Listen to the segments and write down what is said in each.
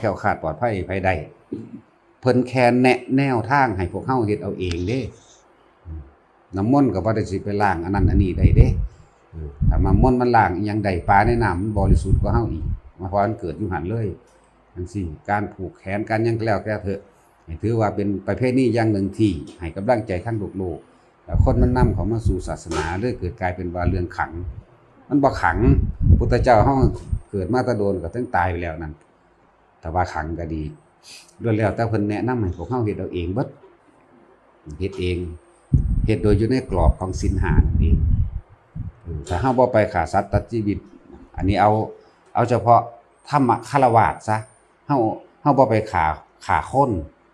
แคล้วคลาดปลอดภัยภัยใดเพิ่นแค่แนะแนวทางให้พวกเฮาเฮ็ดเอาเองเด้น้ำมนต์ก็บ่ได้สิไปล้างอันนั้นอันนี้ได้เด้ถ้าน้ำมนต์มันล้างอีหยังใดปลาในน้ำมันบริสุทธิ์กว่าเฮาอีกมาพราะมันเกิดอยู่หันเลยจังซี่การผูกแขนกันยังแล้วแต่เถอะถือว่าเป็นประเภทนี้อย่างหนึ่งที่ให้กำลังใจทั้งโลกๆแล้วคนมันนำเขามาสู่ศาสนาเลยเกิดกลายเป็นว่าเรื่องขัง มันบ่ขังพุทธเจ้าเฮาเกิดมาตะโดนก็ถึงตายไปแล้วนั่น แต่ว่าขังก็ดีรวมแล้วแต่เพิ่นแนะนำให้พวกเฮาเฮ็ดเอาเองเบิดเฮ็ดเองเฮ็ดโดยอยู่ในกรอบของศีล5นั่นเองเออถ้าเฮาบ่ไปฆ่าสัตว์ตัดชีวิต อันนี้เอาเอาเฉพาะธรรมคารวาสซะเฮาเฮาบ่ไปฆ่าฆ่าคน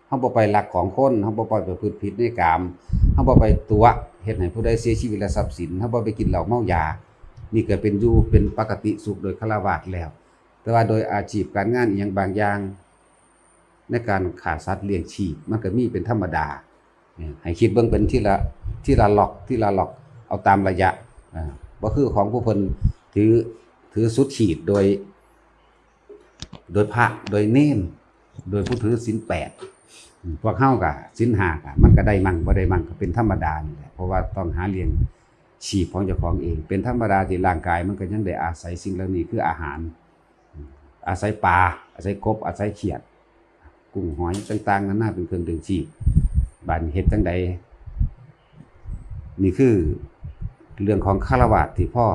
เฮาบ่ไปลักของคนเฮาบ่ไปประพฤติผิดในกามเฮาบ่ไปตัวเฮ็ดให้ผู้ใดเสียชีวิตและทรัพย์สินเฮาบ่ไปกินเหล้าเมายา นี่ก็เป็นอยู่เป็นปกติสุขโดยคารวาสแล้ว แต่ว่าโดยอาชีพการงานอย่างบางอย่าง ในการขาสัตว์เลี้ยงชีพมันก็มีเป็นธรรมดาให้คิดเบิ่งเป็นที่ละที่ละหลอกที่ละหลอกเอาตามระยะอ่าคือของผู้เพิ่นถือถือสุดขีดโดย โดยพระโดยเนมโดยผู้ถือศีลแปดพวกเฮาก็ศีลห้ากมันก็ได้มั่งบ่ได้มั่งก็เป็นธรรมดานี่แหละเพราะว่าต้องหาเลี้ยงชีพของเจ้าของเอง เป็นธรรมดาที่ร่างกายมันก็ยังได้อาศัยสิ่งเหล่านี้คืออาหาร อาศัยปลาอาศัยกบอาศัยเขียด กุ้งหอยต่างๆนั้นน่าเป็นเครื่องดึงชีพบานเฮ็ดจังใดนี่คือเรื่องของคารวะที่พ่อ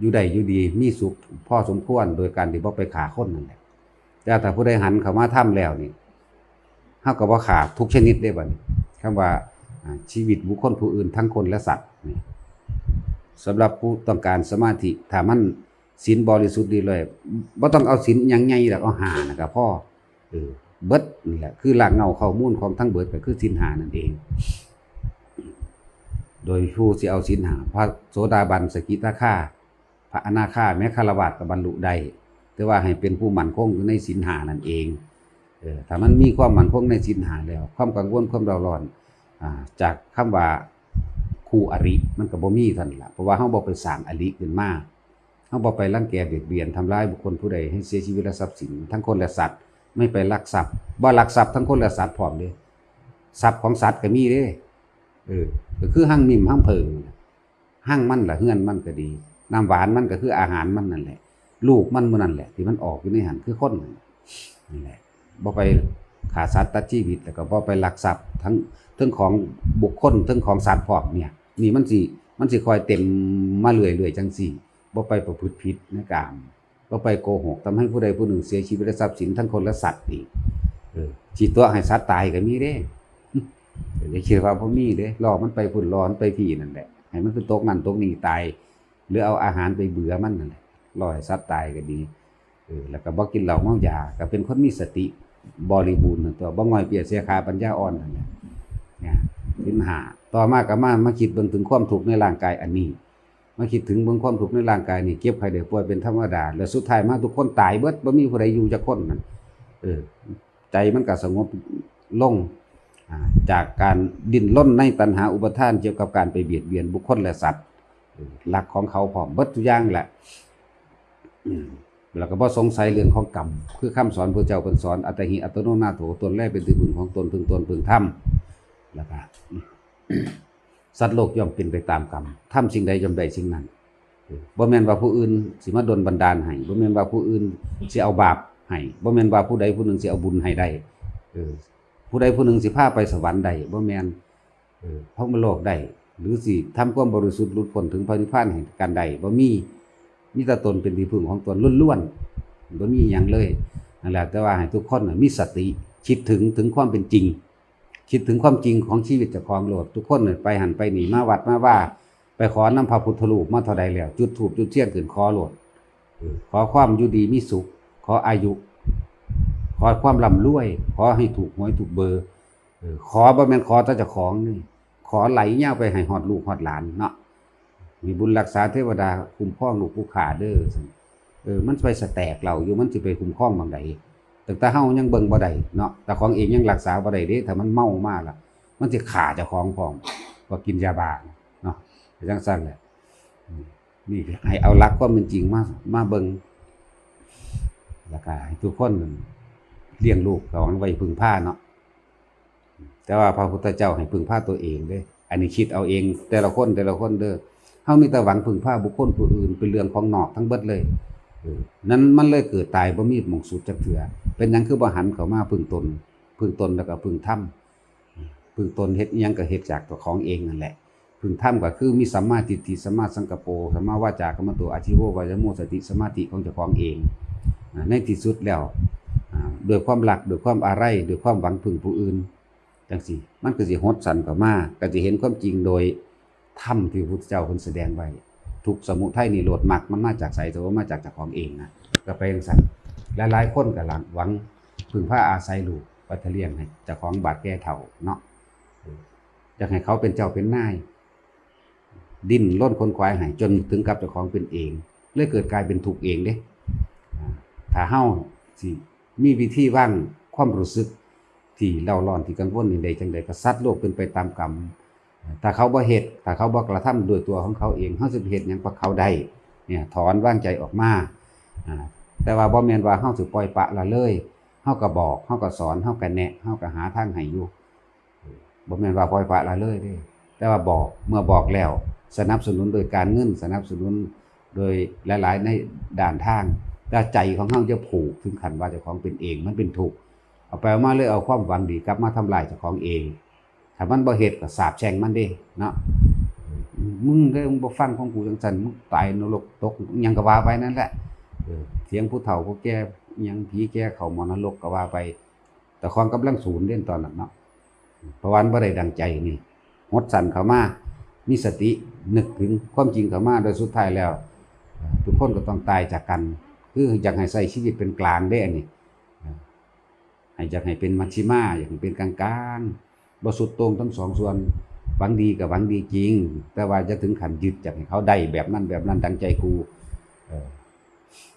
อยู่ใดอยู่ดีมีสุขพ่อสมควรโดยการที่บ่ไปขาคนนั่นแหละแต่ถ้าผู้ใดหันเข้ามาถ้ำแล้วนี่เฮาก็บ่ขาทุกชนิดได้บันี้คำว่าอ่าชีวิตบุคคลผู้อื่นทั้งคนและสัตว์นี่สำหรับผู้ต้องการสมาธิถ้ามัน ศีลบริสุทธิ์ดีเลยบ่ต้องเอาศีลยังใหญ่หรอกเอาหานะครับพ่อเออเบิดนี่แหละคือหลักเงาข้อมูลของทั้งเบิดก็คือศีลหานั่นเอง โดยผู้สิเอาศีลหา พระโสดาบันสกิทาคาพระอนาคาแม้คารวะก็บบรรลุได้แต่ว่าให้เป็นผู้มั่นคงในศีลหานั่นเองเออถ้ามันมีความมั่นคงในศีลหาแล้ว ความกังวลความเร่าร้อนอ่าจากคำว่าคู่อริมันก็บ่มีท่านละเพราะว่าเฮาบ่ไปสร้างอริขึ้นมา เฮาบ่ไปรังแกเบียดเบียนทำร้ายบุคคลผู้ใดให้เสียชีวิตและทรัพย์สินทั้งคนและสัตว์ ไม่ไปลักทรัพย์บ่ลักทรัพย์ทั้งคนและสัตว์พร้อมเด้ทรัพย์ของสัตว์ก็มีเด้เออก็คือหั่งมิมหั่งเพิงหั่งมันล่ะเฮือนมันก็ดีน้ำหวานมันก็คืออาหารมันนั่นแหละ ลูกมันมื้อนั่นแหละ ที่มันออกอยู่ในหันคือคนนั่นนี่แหละบ่ไปฆ่าสัตว์ตัดชีวิตแล้วก็บ่ไปลักทรัพย์ทั้งเรื่องของบุคคลเรื่องของสัตว์พร้อมเนี่ย นี่มันสิมันสิคอยเต็มมาเรื่อยๆจังซี่ บ่ไปประพฤติผิดในกามบ่ไปโกหกทำให้ผู้ใดผู้หนึ่งเสียชีวิตและทรัพย์สินทั้งคนและสัตว์อีกเออสิตัวให้สัตว์ตายก็มีเด้อย่าคิดว่าบ่มีเด้รอมันไปพุ่นรอมันไปพี่นั่นแหละให้มันคือตกนั่นตกนี่ตาย หรือเอาอาหารไปเบื่อมันนั่นแหละรอให้สัตว์ตายก็ดีเออแล้วก็บ่กินเหล้าเมายาก็เป็นคนมีสติบริบูรณ์ตัวบ่ง่อยเปียเสียคาปัญญาอ่อนนั่นแหละเนี่ยสินหาต่อมาก็มามาคิดเบิ่งถึงความทุกข์ในร่างกายอันนี้ มาคิดถึงเบิ่งความทุกข์ในร่างกายนี่เก็บไข้ได้ป่วยเป็นธรรมดา แล้วสุดท้ายมาทุกคนตายเบิดบ่มีผู้ใดอยู่จักคนนั่นเออใจมันก็สงบลงจากการดิ้นรนในตัณหาอุปทานเกี่ยวกับการไปเบียดเบียนบุคคลและสัตว์หลักของเขาพร้อมเบิดทุกอย่างแหละอืมแล้วก็บ่สงสัยเรื่องของกรรมคือคำสอนพระเจ้าเพิ่นสอนอัตหิอัตโนนาโถตนแรกเป็นที่พึ่งของตนพึงตนพึงธรรมแล้วก็ สัตว์โลกย่อมเป็นไปตามกรรมทำสิ่งใดย่อมได้สิ่งนั้นบ่แม่นว่าผู้อื่นสิมาดลบันดาลให้บ่แม่นว่าผู้อื่นสิเอาบาปให้บ่แม่นว่าผู้ใดผู้หนึ่งสิเอาบุญให้ได้เออผู้ใดผู้หนึ่งสิพาไปสวรรค์ได้บ่แม่นเออพระมโลกได้หรือสิทำความบริสุทธิ์หลุดพ้นถึงพระนิพพานแห่งการใดบ่มีมีแต่ตนเป็นที่พึ่งของตนล้วนๆบ่มีหยังเลยนั่นแหละแต่ว่าให้ทุกคนน่ะมีสติคิดถึงถึงความเป็นจริง คิดถึงความจริงของชีวิตเจ้าของโลด ทุกคนเนี่ยไปหันไปหนีมาวัดมาว่า ไปขอน้ำพระพุทธรูปมาเท่าใดแล้ว จุดถูกจุดเทียนขึ้นคอโลด ขอความอยู่ดีมีสุข ขออายุ ขอความร่ำรวย ขอให้ถูกหวยถูกเบอร์เออขอบ่แม่นขอต่เจ้าของนี่ขอไหลเงาไปให้ฮอดลูกฮอดหลานเนาะมีบุญรักษาเทวดาคุ้มครองลูกผู้ขาเด้อเออมันไปสแตกเราอยู่มันสิไปคุ้มครองบางใด แต่ถ้าเฮายังเบิ่งบ่ได้เนาะแต่ของเองยังรักษาบ่ได้เด้ถ้ามันเมามากล่ะ มันสิฆ่าเจ้าของพร้อมว่ากินยาบ้าเนาะจังซั่นแหละนี่ให้เอาหลักความเป็นจริงมามาเบิ่งแล้วก็ให้ทุกคนเลี้ยงลูกก็หวังไว้พึ่งพาเนาะแต่ว่าพระพุทธเจ้าให้พึ่งพาตัวเองเด้อันนี้คิดเอาเอง แต่ละคนแต่ละคนเด้อเฮามีแต่หวังพึ่งพาบุคคลผู้อื่นเป็นเรื่องของนอกทั้งเบิดเลย นั้นมันเลยเกิดตายบ่มีมองสุดจักเทื่อเป็นยังคือบ่หันเข้ามาพึ่งตน พึ่งตนแล้วก็พึ่งธรรมพึ่งตนเฮ็ดยังก็เฮ็ดจากตัวของเองนั่นแหละ พึงทำก็คือมีสัมมาทิฏฐิสัมมาสังกปโปสัมมาวาจากัมมันโตอาชิโววายโมสติสมาธิของเจ้าของเอง ในที่สุดแล้วอ่าด้วยความรักด้วยความอะไรด้วยความหวังพึ่งผู้อื่นจังสิมันก็สิฮดสันก็มาก็สิเห็นความจริงโดยธรรมที่พระพุทธเจ้าคนแสดงไว้ ทุกสมุทัยนี่โหลดมักมันมาจากไสต่ว่ามาจากจ้าของเองนะก็ไปจังซั่นหลายๆคนก็หลังหวังพึ่งพาอาศัยลูกปัทเลียงให้จ้าของบาดแก้เฒ่าเนาะอยากให้เขาเป็นเจ้าเป็นนาย ดิ้นร่นคนควายหายจนถึงกับเจ้าของเป็นเองเลยเกิดกลายเป็นถูกเองเด้ถ้าเฮาสิมีวิธีว่างความรู้สึกที่เล่าร้อนที่กังวลนี่ใดจังใดก็ซัดโลกเป็นไปตามกรรม ถ้าเขาบ่เฮ็ดถ้าเขาบ่กระทำด้วยตัวของเขาเองเฮาสิเฮ็ดหยังกับเขาได้เนี่ยถอนว่างใจออกมาแต่ว่าบ่แม่นว่าเฮาสิปล่อยปะละเลยเฮาก็บอกเฮาก็สอนเฮาก็แนะเฮาก็หาทางให้อยู่บ่แม่นว่าปล่อยปะละเลยเด้แต่ว่าบอกเมื่อบอกแล้ว สนับสนุนโดยการเงินสนับสนุนโดยหลาย ๆ ในด่านทางแต่ใจของเฮาจะผูกถึงขันว่าเจ้าของเป็นเองมันเป็นถูกเอาไปเอามาเลยเอาความหวังดีกลับมาทำลายเจ้าของเอง ถ้ามันบ่เฮ็ดก็สาบแช่งมันด้เนาะมึงเด้มึงบ่ฟังของกูจังซั่นมึงตายนรกตกยังก็ว่าไปนั่นแหละเสียงผู้เฒ่าผู้แก่ยังผีแก่เข้าหมอนรกก็ว่าไป แต่ของกำลังศูนย์เด่นตอนนั้นเนาะเพระวันบ่ได้ดังใจนี่งดสั่นเข้ามามีสตินึกถึงความจริงเข้ามาโดยสุดท้ายแล้ว ทุกคนก็ต้องตายจากกัน คืออยากให้ใส่ชีวิตเป็นกลางได้อันนี้เอ่อให้อยากให้เป็นมัชชิมาอยากให้เป็นกลางกลางๆ บ่สุดโตรงทั้งสองส่วนหวังดีกับหวังดีจริง แต่ว่าจะถึงขันยึดอยากให้เขาได้แบบนั้นแบบนั้นดังใจกูเออ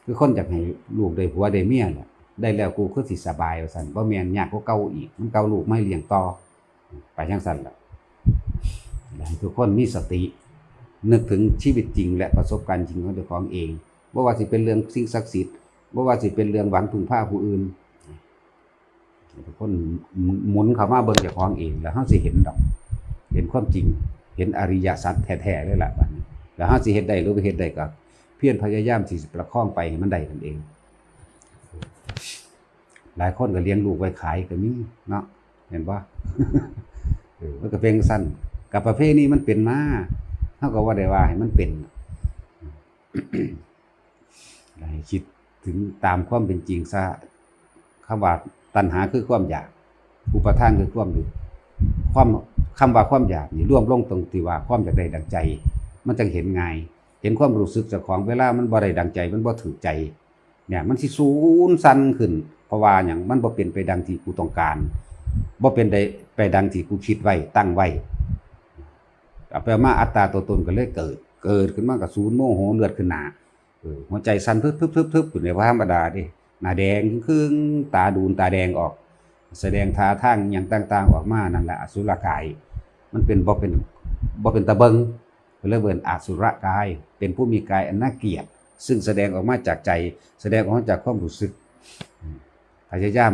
คือคนอยากให้ลูกได้ผัวได้เมียแหละได้แล้วกูคือสิสบายว่าซั่นบ่แม่นยากกว่าเก่าอีก มันเก่าลูกไม่เลี้ยงต่อ ไปจังซั่นล่ะอยากให้ทุกคนมีสติ นึกถึงชีวิตจริง และประสบการณ์จริงของเจ้าของเองว่าว่าสิเป็นเรื่องสิ่งศักดิ์สิทธิ์ว่าว่าสิเป็นเรื่องหวังพึ่งพาผู้อื่น ทุกคนหมุนเข้ามาเบิ่งเจ้าของเอง แล้วเฮาสิเห็นดอก เห็นความจริง เห็นอริยสัจแท้ๆเลยล่ะบัดนี้แล้วเฮาสิเฮ็ดได้หรือบ่เฮ็ดได้ก็เพียรพยายามที่สิประคองไปให้มันได้นั่นเอง หลายคนก็เลี้ยงลูกไว้ขายก็มีเนาะเห็นบ่เออมันก็เป็นสั้นกับประเภทนี้มันเป็นมาเท่ากับว่าได้ว่าให้มันเป็นให้คิดถึงตามความเป็นจริงซะคำว่า ตัณหาคือความอยาก อุปทานคือความอยู่ความคำว่าความอยากนี่ร่วมลงตรงที่ว่าความอยากได้ดังใจ มันจังเห็นไงเห็นความรู้สึกจากของเวลามันบ่ได้ดังใจ มันบ่ถือใจ เนี่ยมันสิสูญสั้นขึ้น เพราะว่าอย่างมันบ่เป็นไปดังที่กูต้องการบ่เป็นได้ไปดังที่กูคิดไว้ตั้งไว้เอาไปเอมาอัตราตัวตนก็เลยเกิด เกิดขึ้นมากับศูนย์โมโหเลือดขึ้นหนาเออหัวใจสั่นทึบทึบทึบทึบอยู่ในว่าธรรมดาดิ หน้าแดงครึ่งตาดูนตาแดงออก แสดงท่าทางอย่างต่าง ๆ ออกมานั่นแหละอสุรกาย มันเป็นบ่เป็นบ่เป็นตะเบิงก็เลยเบิ่นอสุรกาย เป็นผู้มีกายอันน่าเกลียดซึ่งแสดงออกมาจากใจ แสดงออกมาจากความรู้สึกอืมพยายาม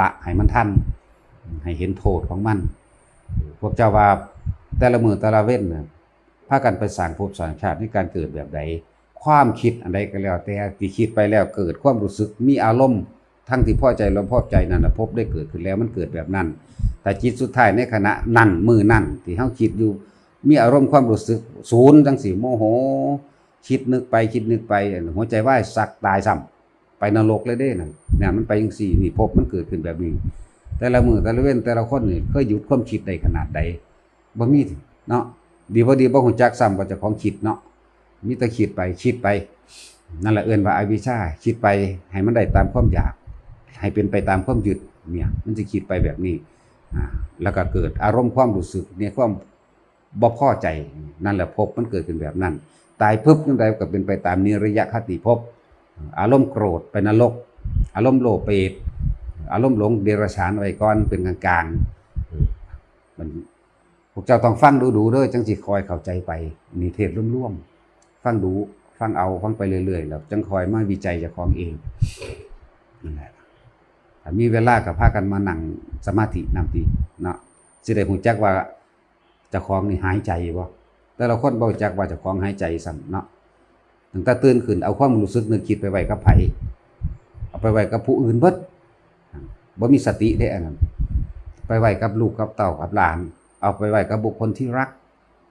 ละให้มันทันให้เห็นโทษของมัน พวกเจ้าว่าแต่ละมือแต่ละเว้นพากันไปสร้างภพสร้างชาติในการเกิดแบบใด ความคิดอันใดก็แล้ว แต่ที่คิดไปแล้วเกิดความรู้สึกมีอารมณ์ทั้งที่พอใจและพอใจนั่นพบได้เกิดขึ้นแล้วมันเกิดแบบนั้น แต่จิตสุดท้ายในขณะนั่นมือนั่นที่เฮาคิดอยู่ มีอารมณ์ความรู้สึกศูนย์จังสี่โมโห คิดนึกไปคิดนึกไป หัวใจว่ายสักตายซ้ำไปนรกเลยเด้นั่นเนี่ยมันไปจังสี่นี่พบมันเกิดขึ้นแบบนี้ แต่ละมือแต่ละเว้นแต่ละคนนี่เคยหยุดความคิดได้ขนาดใดบ่มีเนาะดีพอดีบ่ฮู้จักซ้ำว่าเจะของคิดเนาะ มีแต่คิดไปคิดไป นั่นแหละเอิ้นว่าอวิชชาคิดไปให้มันได้ตามความอยาก ให้เป็นไปตามความยึดเนี่ยมันจะคิดไปแบบนี้แล้วก็เกิดอารมณ์ความรู้สึกเนี่ยความบ่พอใจนั่นแหละภพมันเกิดขึ้นแบบนั้น ตายปุ๊บจังไดก็เป็นไปตามนิระยะคติภพอารมณ์โกรธไปนรก อารมณ์โลภเปรตอารมณ์หลงเดรัจฉานไว้ก่อนเป็นกลางๆเออมันพวกเจ้าต้องฟังดูดูๆด้อจังสิคอยเข้าใจไปนิเทศร่วมๆ ฟังดูฟังเอาฟังไปเรื่อยๆแล้วจังคอยมาวิจัยจากของเองนั่นแหละมีเวลาก็พากันมานั่งสมาธินำทีเนาะสิได้ฮู้จักว่าจ้าของนี่หายใจบ่แต่ละคนบ่จักว่าจ้าของหายใจสั่นเนาะตั้งแต่ตื่นขึ้นเอาความรู้สึกนึกคิดไปไว้กับไผเอาไปไว้กับผู้อื่นเบิดบ่มีสติเด้อันนั้นไปไว้กับลูกกับเต้ากับหลาน เอาไปไว้กับบุคคลที่รัก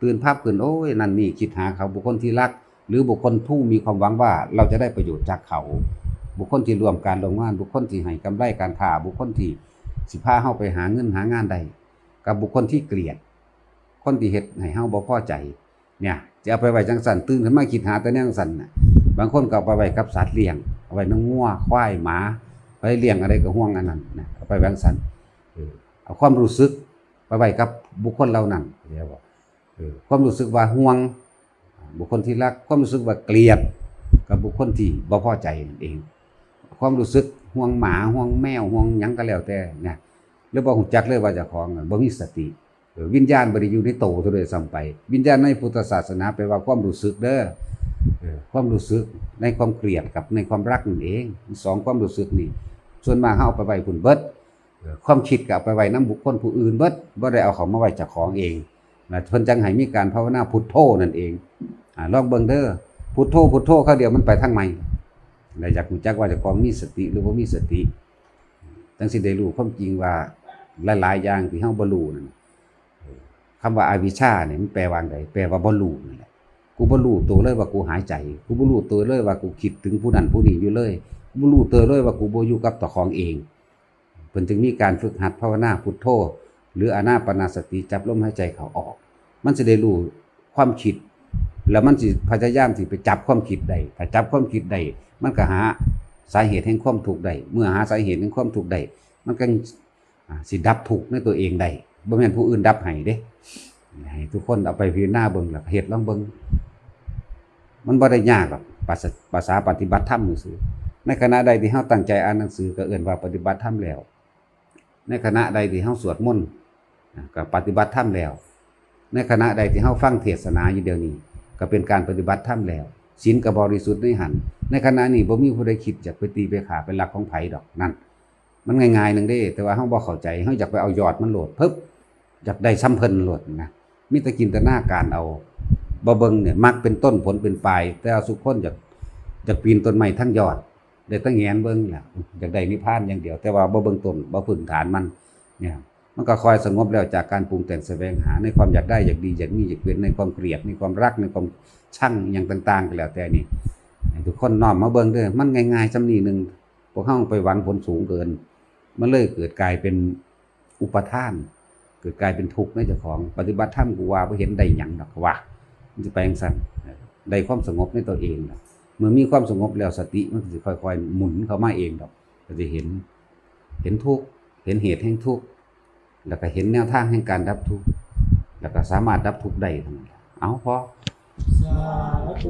ตื่นภาพขึ้นโอ้ยนั่นนี่คิดหาเขาบุคคลที่รัก หรือบุคคลผู้มีความหวังว่าเราจะได้ประโยชน์จากเขา บุคคลที่ร่วมการลงงาน บุคคลที่ให้กำไรการค้าบุคคลที่สิพาเฮาไปหาเงินหางานใดกับบุคคลที่เกลียด คนที่เฮ็ดให้เฮาบ่พอใจ เนี่ย จะเอาไปไว้จังสันตื่นขึ้นมาคิดหาแต่แนวจังสันน่ะบางคนก็เอาไปไว้กับสัตว์เลี้ยงเอาไว้นงงัวควายหมาไปเลี้ยงอะไรก็ห่วงอันนั้นนะเอาไปไว้จังสันเอาความรู้สึกไปไว้กับบุคคลเหล่านั้นเรียกว่า ความรู้สึกว่าห่วง บุคคลที่รัก ความรู้สึกว่าเกลียด กับบุคคลที่บ่พอใจนั่นเอง ความรู้สึกห่วงหมาห่วงแมวห่วงยังก็แล้วแต่เนี่ยหรือบ่ฮู้จักเลยว่าจ้าของบ่มีสติ วิญญาณบ่ได้อยู่ในโตซะด้วยซ้ำไป วิญญาณในพุทธศาสนาแปลว่าความรู้สึกเด้อความรู้สึกในความเกลียดกับในความรักนั่นเองสองความรู้สึกนี่ส่วนมากเฮาเอาไปไว้พุ่นเบิดความคิดก็เอาไปไว้นํบุคคลผู้อื่นเบิดบ่ได้เอาเขามาไว้จ้าของเอง นะเพิ่นจังให้มีการภาวนาพุทโธนั่นเองอ่าลองเบิ่งเด้อพุทโธพุทโธเขาเดียวมันไปทางใหม่แล้วอยากรู้จักว่าจะของมีสติหรือบ่ามีสติจังสิได้รู้ความจริงว่าหลายๆอย่างที่เฮาบ่รู้นั่นคำว่าอาวิชชาเนี่ยมันแปลว่าไดแปลว่าบ่รู้นั่นแหละกูบ่รู้ตัวเลยว่ากูหายใจ กูบ่รู้ตัวเลยว่ากูคิดถึงผู้นั้นผู้นี้อยู่เลยกูบ่รู้ตัวเลยว่ากูบ่อยู่กับตัวของเองเพิ่นจึงมีการฝึกหัดภาวนาพุทโธ หรืออานาปนาสติจับลมหายใจเขาออก มันจะได้รู้ความคิด แล้วมันสิพยายามสิไปจับความคิดใดถ้าจับความคิดใดมันก็หาสาเหตุแห่งความทุกใดเมื่อหาสาเหตุแห่งความทุกใดมันก็สิดับทุกในตัวเองได้บ่แม่นผู้อื่นดับให้เด้ให้ทุกคนเอาไปพิจารณาเบิ่งแล้วก็เฮ็ดลองเบิ่งมันบ่ได้ยากหรอกภาษาภาษาปฏิบัติธรรมซื่อในขณะใดที่เฮาตั้งใจอ่านหนังสือก็เอิ้นว่าปฏิบัติธรรมแล้ว ในขณะใดที่เฮาสวดมนต์ ก็ปฏิบัติธรรมแล้ว ในขณะใดที่เฮาฟังเทศนาอยู่เดียวนี้ ก็เป็นการปฏิบัติธรรมแล้วศีลก็บบริสุทธิ์ในหันในขณะนี้บ่มีผู้ใดคิดอยากไปตีไปขาเป็นหลักของไผดอกนั่นมันง่ายๆหนึงเด้ แต่ว่าเฮาบ่เข้าใจเฮาอยากไปเอายอดมันโหลดปึ๊บอยากได้ซ้ำเพิ่นโหลดนะมีแต่จินตนาการเอาบ่เบิ่งเนี่ยมักเป็นต้นผลเป็นปลายแต่เอาสุคนอยากอยากปีนต้นไม้ทั้งยอดได้ตั้งแงนเบิ่งแหละอยากได้นิพพานอย่างเดียว แต่ว่าบ่เบิ่งต้นบ่พื้นฐานมันเนี่ย มันก็คอยสงบแล้วจากการปรุงแต่งแสวงหาในความอยากได้อยากดีอยากมีอยากเป็นในความเกลียดในความรักในความช่างอย่างต่างๆก็แล้วแต่นี่ทุกคนน้อมมาเบิ่งเด้อมันง่ายๆจำนีหนึ่งพวกเฮาไปหวังผลสูงเกิน มันเลยเกิดกลายเป็นอุปทาน เกิดกลายเป็นทุกข์ในเจ้าของปฏิบัติธรรมกูว่าบ่เห็นได้หยังดอกว่ามันจะไปจังซั่นได้ความสงบในตัวเองเมื่อมีความสงบแล้วสติมันก็สิค่อยๆ หมุนเข้ามาเองดอกก็จะเห็น เห็นทุกข์เห็นเหตุแห่งทุกข์ แล้วก็เห็นแนวทางแห่งการดับทุกข์แล้วก็สามารถดับทุกข์ได้ทั้งนั้นเอาพอสาธุ